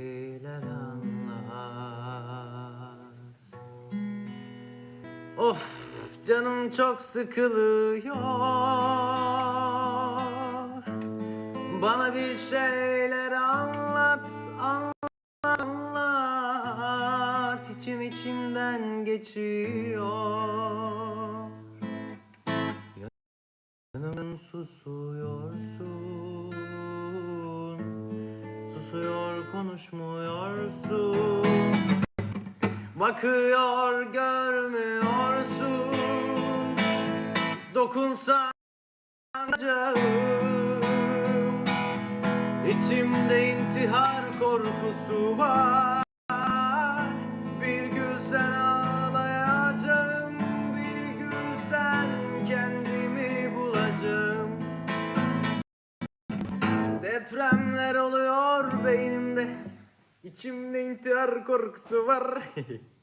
şeyler anlar. Of canım çok sıkılıyor. Bana bir şeyler anlat anlat anlat. İçim içimden geçiyor. Yanımdan susuyorsun konuşmuyorsun? Bakıyor görmüyorsun? Dokunsam acağım İçimde intihar korkusu var Depremler oluyor beynimde. İçimde intihar korkusu var